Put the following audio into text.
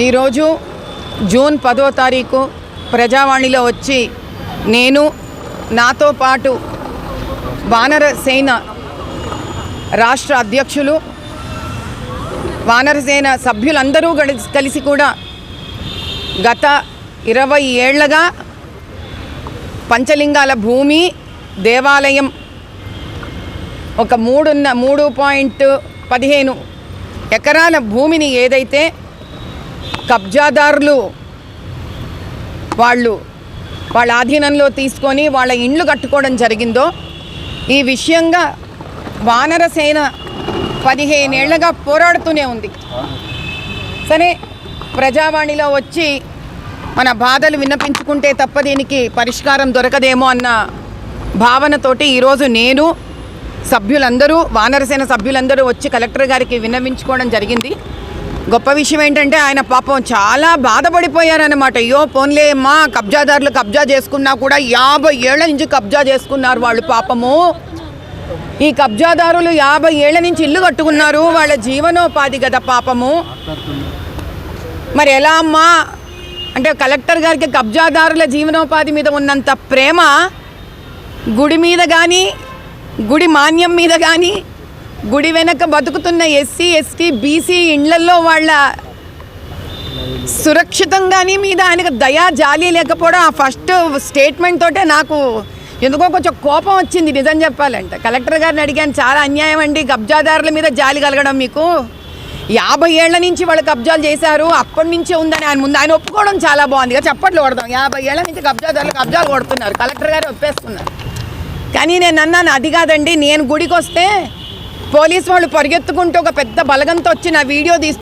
ఈరోజు జూన్ పదో తారీఖు ప్రజావాణిలో వచ్చి నేను నాతో పాటు వానర సేన రాష్ట్ర అధ్యక్షులు వానరసేన సభ్యులందరూ కలిసి కూడా గత ఇరవై ఏళ్ళగా పంచలింగాల భూమి దేవాలయం ఒక మూడున్న మూడు పాయింట్ పదిహేను ఎకరాల భూమిని ఏదైతే కబ్జాదారులు వాళ్ళు వాళ్ళ ఆధీనంలో తీసుకొని వాళ్ళ ఇండ్లు కట్టుకోవడం జరిగిందో ఈ విషయంగా వానరసేన పదిహేనేళ్ళుగా పోరాడుతూనే ఉంది. సరే ప్రజావాణిలో వచ్చి మన బాధలు విన్నపించుకుంటే తప్ప దీనికి పరిష్కారం దొరకదేమో అన్న భావనతోటి ఈరోజు నేను సభ్యులందరూ వానరసేన సభ్యులందరూ వచ్చి కలెక్టర్ గారికి విన్నవించుకోవడం జరిగింది. గొప్ప విషయం ఏంటంటే ఆయన పాపం చాలా బాధపడిపోయారనమాట అయ్యో పోన్లే అమ్మా కబ్జాదారులు కబ్జా చేసుకున్నా కూడా యాభై ఏళ్ళ నుంచి కబ్జా చేసుకున్నారు వాళ్ళు పాపము. ఈ కబ్జాదారులు యాభై ఏళ్ళ నుంచి ఇల్లు కట్టుకున్నారు వాళ్ళ జీవనోపాధి కదా పాపము. మరి ఎలా అమ్మా? అంటే కలెక్టర్ గారికి కబ్జాదారుల జీవనోపాధి మీద ఉన్నంత ప్రేమ గుడి మీద కానీ గుడి మాన్యం మీద కానీ గుడి వెనక బతుకుతున్న ఎస్సీ ఎస్టీ బీసీ ఇండ్లల్లో వాళ్ళ సురక్షితంగాని మీద ఆయనకు దయా జాలి లేకపోవడం ఆ ఫస్ట్ స్టేట్మెంట్ తోటే నాకు ఎందుకో కొంచెం కోపం వచ్చింది నిజం చెప్పాలంటే. కలెక్టర్ గారిని అడిగాను చాలా అన్యాయం అండి కబ్జాదారుల మీద జాలి కలగడం మీకు. యాభై ఏళ్ళ నుంచి వాళ్ళు కబ్జాలు చేశారు అప్పటి నుంచే ఉందని ఆయన ముందు ఆయన ఒప్పుకోవడం చాలా బాగుంది చప్పట్లు కొడదాం యాభై ఏళ్ళ నుంచి కబ్జాదారులు కబ్జాలు కొడుతున్నారు కలెక్టర్ గారు ఒప్పేసుకున్నారు కానీ నేను అన్నాను అది కాదండి నేను గుడికి వస్తే పోలీస్ వాళ్ళు పరిగెత్తుకుంటూ ఒక పెద్ద బలగంతో వచ్చి నా వీడియో తీసి